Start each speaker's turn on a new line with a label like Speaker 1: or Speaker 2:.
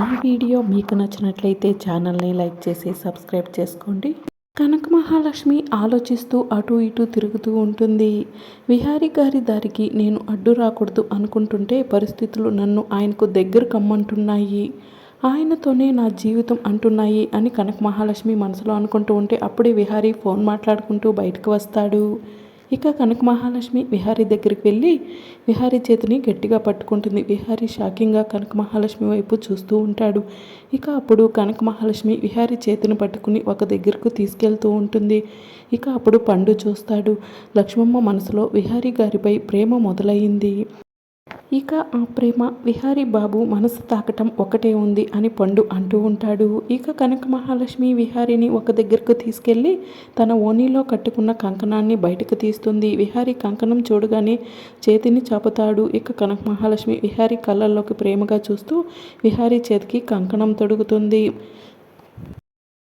Speaker 1: ఈ వీడియో మీకు నచ్చినట్లయితే ఛానల్ని లైక్ చేసి సబ్స్క్రైబ్ చేసుకోండి. కనక మహాలక్ష్మి ఆలోచిస్తూ అటు ఇటు తిరుగుతూ ఉంటుంది. విహారీ గారి దారికి నేను అడ్డు రాకూడదు అనుకుంటుంటే పరిస్థితులు నన్ను ఆయనకు దగ్గర కమ్మంటున్నాయి. ఆయనతోనే నా జీవితం అంటున్నాయి అని కనక మహాలక్ష్మి మనసులో అనుకుంటూ ఉంటే అప్పుడే విహారీ ఫోన్ మాట్లాడుకుంటూ బయటకు వస్తాడు. ఇక కనక మహాలక్ష్మి విహారీ దగ్గరికి వెళ్ళి విహారీ చేతిని గట్టిగా పట్టుకుంటుంది. విహారీ షాకింగ్గా కనక మహాలక్ష్మి వైపు చూస్తూ ఉంటాడు. ఇక అప్పుడు కనక మహాలక్ష్మి విహారీ చేతిని పట్టుకుని ఒక దగ్గరకు తీసుకెళ్తూ ఉంటుంది. ఇక అప్పుడు పండు చూస్తాడు. లక్ష్మమ్మ మనసులో విహారీ గారిపై ప్రేమ మొదలయ్యింది ఇక ఆ ప్రేమ విహారీ బాబు మనసు తాకటం ఒకటే ఉంది అని పండు అంటూ ఉంటాడు. ఇక కనక మహాలక్ష్మి విహారీని ఒక దగ్గరకు తీసుకెళ్ళి తన ఓనీలో కట్టుకున్న కంకణాన్ని బయటకు తీస్తుంది. విహారీ కంకణం చూడగానే చేతిని చాపుతాడు. ఇక కనక మహాలక్ష్మి విహారీ కళ్ళల్లోకి ప్రేమగా చూస్తూ విహారీ చేతికి కంకణం తొడుగుతుంది.